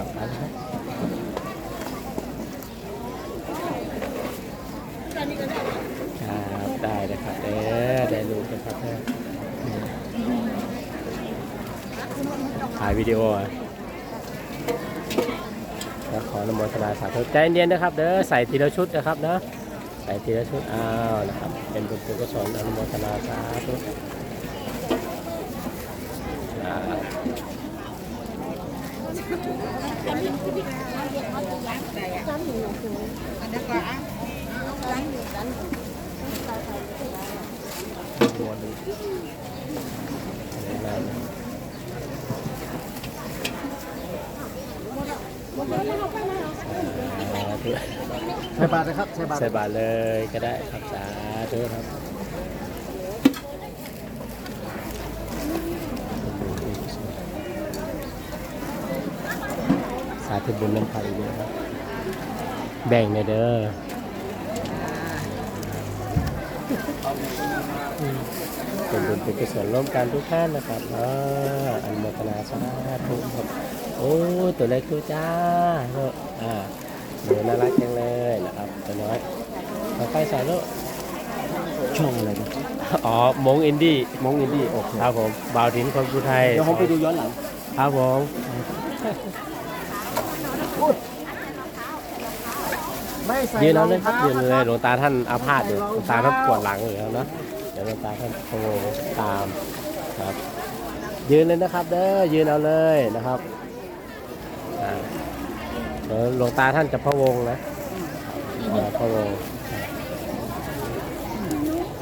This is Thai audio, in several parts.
ครับไปนะครับได้เลยครับเด้อได้รู้กันครับถ่ายวิดีโออะแล้วขออนโมทนาสาธุใจเย็นนะครับ เด้อใส่ทีละชุดนะครับเนาะใส่ทีละชุดอ้าวนะครับ เป็นบุญกุศลอนุโมทนาสาธุ ใส่บาตรนะครับใส่บาตร ใส่บาตรเลยก็ได้ครับสาธุครับ สาธุบุญน้ำพายด้วยครับ แบ่งในอยเด้อเป็นบุญเป็นกุศลร่วมกันทุกท่านนะครับอ่าอนุโมทนาสาธุครับโอ้ตัวเล็กตัวจ้าเนอะอ่าหนูน่ารักจังเลยนะครับตัวน้อยค่อยๆใส่ลูกช่องอะไรนะอ๋อมงอินดี้มองอินดี้โอเคครับผมบ่าวถินคนภูไทยเดี๋ยวผมไปดูย้อนหลังครับผม ไม่ใส่ ยืนเอาเลยงครับท้ายืนเลยหลวงตาท่านอาพาธอยู่หลวงตาท่านปวดหลังอยู่แล้วเนอะเดี๋ยวหลวงตาท่านพะวงตามครับ ยืนเลยนะครับ เด้อยืนเอาเลยนะครับอ่าเดี๋ยวหลวงตาท่านจะพะวงนะอ่าพะวง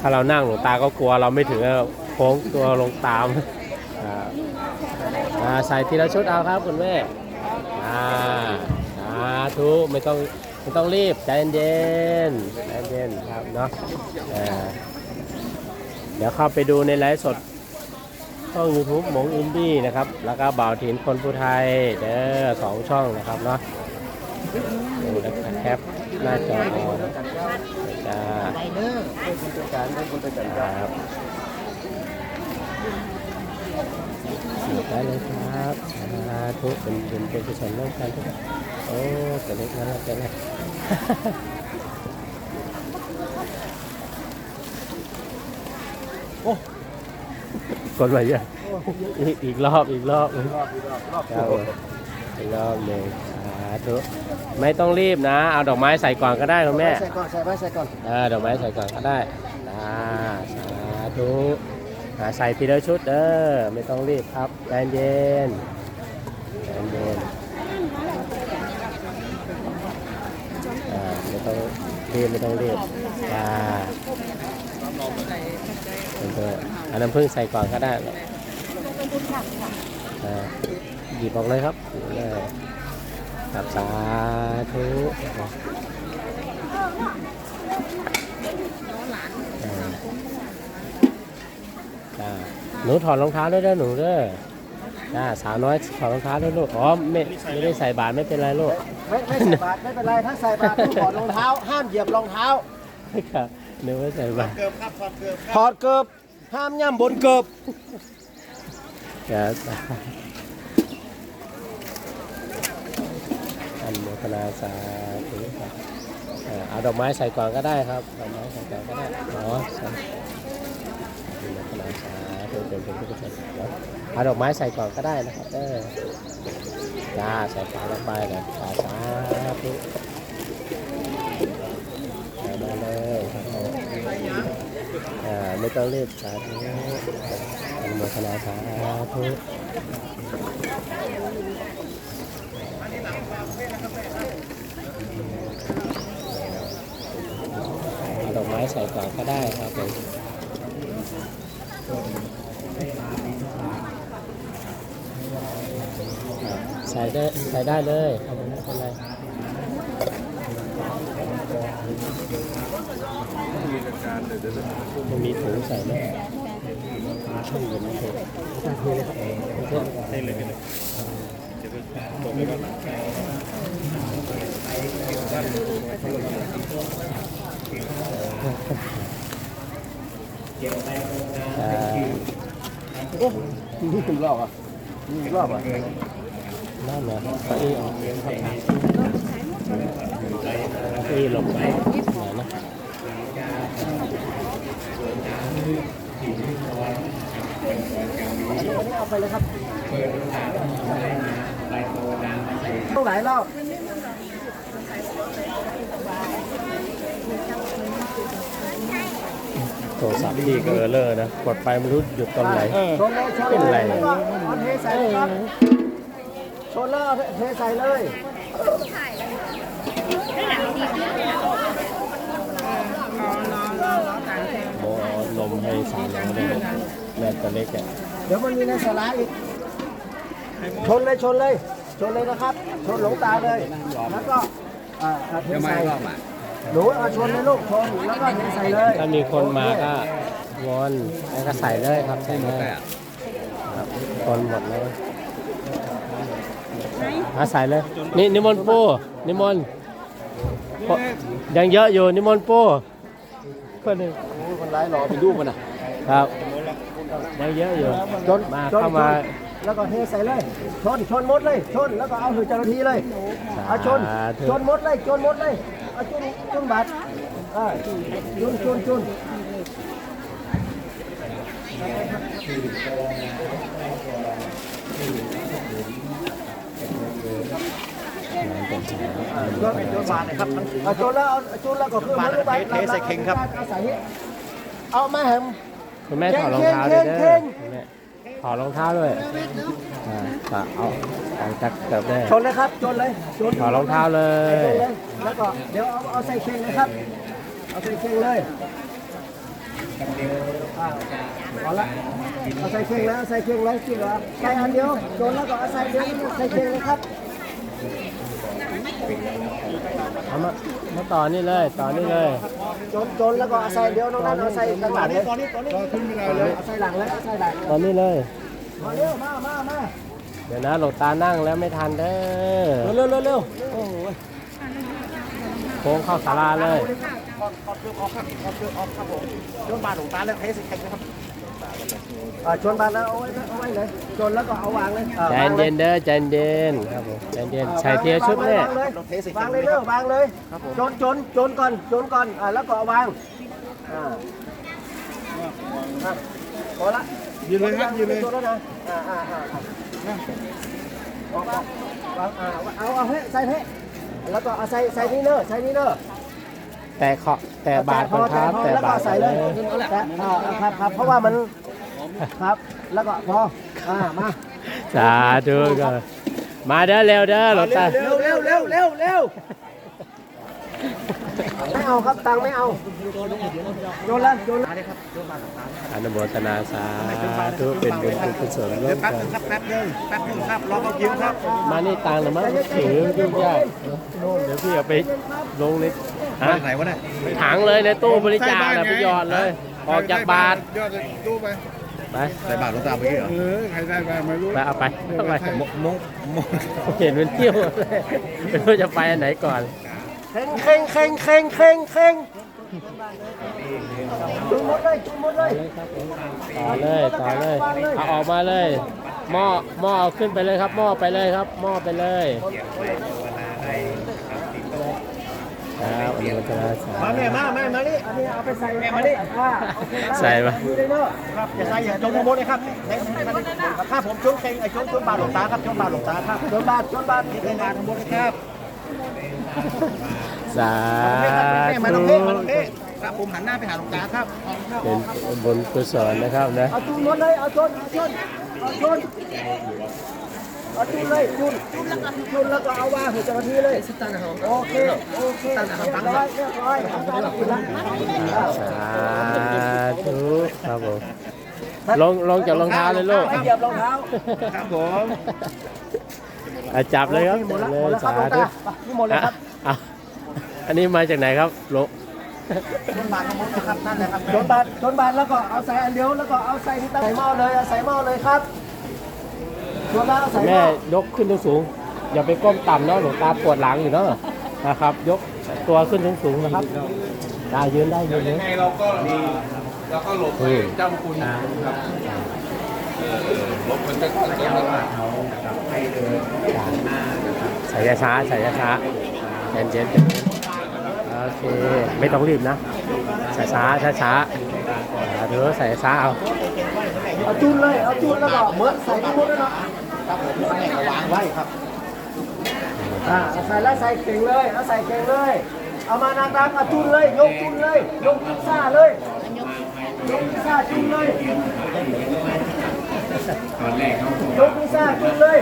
ถ้าเรานั่งหลวงตาก็กลัวเราไม่ถึงอะโค้งตัวลงตามอ่าอ่าใส่ทีละชุดเอาครับคุณแม่อ่าสาธุไม่ต้อง ไม่ต้องรีบใจเย็นๆใจเย็นครับเนาะเดี๋ยวเข้าไปดูในไลฟ์สดช่อง YouTube หมงอินดี้นะครับ แล้วก็บ่าวถิ่นคนผู้ไทยเด้อสองช่องนะครับเนาะดูนะครับแคปหน้าจอจ้าไปเด้อเป็นคนจัดการเป็นคนจัดการครับได้เลยครับสาธุเป็นเป็นเป็นกุศลร่วมกันทุกคน โอ้ตัวเล็กนั่นแหละตัวเล็กโอ้กดมาเยอะอีกอีกรอบอีกรอบรอบอีกรอบรอบครับผมอีกรอบหนึ่งสาธุไม่ต้องรีบนะ เอาดอกไม้ใส่ก่อนก็ได้คุณแม่ใส่ก่อนใส่ไว้ใส่ก่อนเออดอกไม้ใส่ก่อนก็ได้อ่าสาธุอ่าใส่ทีละชุดเด้อไม่ต้องรีบครับใจเย็นใจเย็นอ่าไม่ ต้องรีบไม่ต้องรีบอ่าเป็นตัวอันน้ำผึ้งใส่ก่อนก็ได้อ่าหยิบออกเลยครับหยิบเลยครับสาธุหนูถอดรองเท้าด้วยด้อหนูเด้อจ้าสาวน้อยถอดรองเท้าด้วยลูก อ๋อไม่ไม่ได้ใส่บาตรไม่เป็นไรลูก ไม่ไม่ใส่บาตรไม่เป็นไรถ้าใส่บาตรต้องถอดรองเท้า ห้ามเหยียบรองเท้าครับนึกว่าใส่บาตรถอดเกิบห้ามย่ำบนเกิบครับอันโมทนาสาธุครับเอ่อเอาดอกไม้ใส่ก่อนก็ได้ครับดอกไม้ใส่ก่อนก็ได้เนาะใส่อันโมทนาสาธุ เป็นผู้กุศลนะเอาดอกไม้ใส่ก่อนก็ได้นะครับเออจ้าใส่ฝาลงไปนะสาสาธุเอามาเลยครับผมอ่าไม่ต้องรีบสาธุอนุโมทนาสาธุเอาดอกไม้ใส่ก่อนก็ได้ครับผมอ่าใส่ได้ใส่ได้เลยครับผมไม่เป็นไรมันมีถุงใส่ไหมช่องอยู่ไหมครับได้เลยครับอ่าโอ้นี่คุณรอบอะนี่รอบอะ นั่นนะเก้าอี้ออกเลี้ยงครับเก้าอี้หลบไปไหนนะเอาไปเลยครับต้องหลายรอบโทรศัพท์พี่ก็เออเลอร์นะ กดไปไม่รู้หยุดตอนไหนชนเลยชนเป็นเลไร ยแล้วก็เอาเทใส่เลยครับชนแล้วเอาเทใส่เลยโมเอานมให้สาวน้องด้วยแม่ตัวเล็กอะเดี๋ยวมันมีในสลาอีก ชนเลยชนเลย ชนเลยนะครับ ชนหลงตาเลย แล้วก็เทใส่หนูเอาชนเลยลูกชนแล้วก็เทใส่เลย ถ้ามีคนมาก็วอนแล้วก็ใส่เลยครับใส่เลยครับคนหมดเลย มาใส่เลยนี่นิมนต์ปูนิมนต์ปูยังเยอะอยู่นิมนต์ปูคนหนึ่งคนร้ายหล่อเป็นรูปมันอะครับยังเยอะอยู่ชนมาชนเข้ามาชนแล้วก็เทใส่เลยชนชนหมดเลยชนแล้วก็เอาหือเจ้าหน้าที่เลยเอาชนสาธุชนหมดเลยชนหมดเลยเอาชนชนบัตรอ่าชนชน ชนโยนโยนบาทนะครับเอาโจนแล้วเอาโจนแล้วก็คือมันบาทเทใส่เข่งครับเอาใส่นี้เอามาแหมคุณแม่ถอดรองเท้าด้วยเด้เข่องคุณแม่ถอดรองเท้าด้วยอ่าก็เอาเอาจักเกิบได้ชนเลยครับชนเลยชนถอดรองเท้าเลชนยเลย แล้วก็เดี๋ยวเอาเอาใส่เข่งเลยครับ เอาใส่เข่งเลยอ่าเอาละเอาใส่เข่งแล้วใส่เข่งเลยที่เหลือใส่อันเดียวชนแล้วก็เอาใส่เดียวใส่เข่งเลยครับ เอามามาต่อนี่เลย ต่อนี่เลยชนชนแล้วก็เอาใส่เดียวน้องนั่นเอาใส่หลังเลยตอนนี้ตอนนี้ขึ้นไม่ได้เลยเอาใส่หลังเลยเอาใส่หลังตอนนี้เลย มาเร็วมามามาเดี๋ยวนะหลวงตานั่งแล้วไม่ทันเด้อ เร็วเร็วเร็วโอ้ยโค้งเข้าศาลาเลยขอขอเครื่องออกครับขอเครื่องออกครับผมชนบาทหลวงตาแล้วเทสิแข่งนะครับ อ่าชนบาทแล้วเอาไว้เอาไว้เลยชนแล้วก็เอาวางเลยอ่าใจวางลเย็นเด้อใจเย็นครับผมใจเย็นใส่เทียชุดเนี่ยวางเลยวางเลยเร็ววางเลยชนชนชนก่อนชนก่อนอ่าแล้วก็เอาวางอ่าอะพอละยืนเลยครับยืนเลยชนแล้วนะอ่าอ่าอ่าอ่าออกออกวางอ่าเอาเอาให้ใส่ให้แล้วก็เอาใส่ใส่นี่เนอะใส่นี่เนอะ แต่ขอแต่บาทก่อนครับแต่แล้วก็บาทใส่เลยแต่อ่าครับครับเพราะว่ามัน ครับ แล้วก็พออ่ามาสาธุก็มาเด้อเร็วเด้อหลวงตาเร็วเร็วเร็วเร็วเร็วไม่เอาครับตังค์ไม่เอาโยนละโยนละอนุโมทนาสาธุเป็นบุญกุศลร่วมแป๊บกันนึงครับแป๊บนึงแป๊บนึงครับรอเขายิ้มครับ มานี่ตังค์หรือมั้งถือยุ่งยากเดี๋ยวพี่เอาไปลงในฮะไหนวะเนี่ยถังเลยในตู้บริจาคนะไปหยอดเลย ออกจากบาทยอดตู้ไป ไปใส่บาทหลวงตาเมื่อกี้เหรอเออใครได้ไปไม่รู้ไปเอาไปเอาไปมงมงมงเห็นเป็นเที่ยวเลยไม่รู้จะไปอันไหนก่อนเข่งเข่งเข่งเข่งเข่งเข่งจุ่มหมดเลยจุ่มหมดเลยต่อเลยต่อเลยเอาออกมาเลยหม้อหม้อเอาขึ้นไปเลยครับหม้อไปเลยครับหม้อไปเลย ครับอนุโมทนาสามาธุแม่มาแม่มานี่อันนี้เอาไปใส่แม่มานี่อ่าใส่ปะดูได้เนอะครับอย่าใส่อย่าจมทั้งหมดเลยครับให้ให้มันถ้าผมจุ่มเข่งไอ้จุ่มจุ่มบาทหลวงตาครับจุ่มบาทหลวงตาครับจุ่มบาทจุ่มบาทนี่เป็นบาททั้งหมดเลยครับสาแม่มาน้องธุเพ่มาน้องเพ่ครับผมหันหน้าไปหาหลวงตาครับเป็นบุญกุศลนะครับนะเอาจุ่มหมดเลยเอาชนเอาชนเอาชน เอาจุ่มเลยจุ่มจุ่มแล้วก็เอาวางให้เจ้าหน้าที่เลยโอเคโอเคเรียบร้อยเรียบร้อยทำได้แล้วคุณละสาธุครับผมลงลงจากรองเท้าเลยลูกเหยียบรองเท้าครับผมอะจับเลยครับหมดจับแล้วเลหมดยแล้วครับสาหลวงธุตานี่หมดเลยครับอะอันนี้มาจากไหนครับลงชนบาททั้งหมดนะครับนั่นแหละครับชนบาทชนบาทแล้วก็เอาใส่อันเดียวแล้วก็เอาใส่ที่ตั้งใส่หม้อเลยเอาใส่หม้อเลยครับ ชนแล้วเอาใส่หแม่ม้อยกขึ้นสูงๆอย่าไปก้มต่ำเนาะหลวงตาปวดหลังอยู่เนาะนะครับ ยกตัวขึ้นสูงๆนะครับได้ยืนได้ยืนเลยไงเราก็เราก็หลบอืม เจ้าคุณใส่ช้าๆใส่ช้าๆเย็นๆเย็นๆโอเค ไม่ต้องรีบนะ ช้าช้าช้าช้าๆเดี๋ยวใส่ช้าเอา เอาจุนเลย เอาจุนแล้วก็เหมือนใส่ที่มุดแล้วเนาะวางไว้ครับ อ่าใส่แล้วใส่เก่งเลยแล้วใส่เก่งเลย เอามานาตามเอาจุนเลย ยกจุนเลย ยกซซ่าเลย ยกซซ่าจุนเลยยกซ่าจุนเลย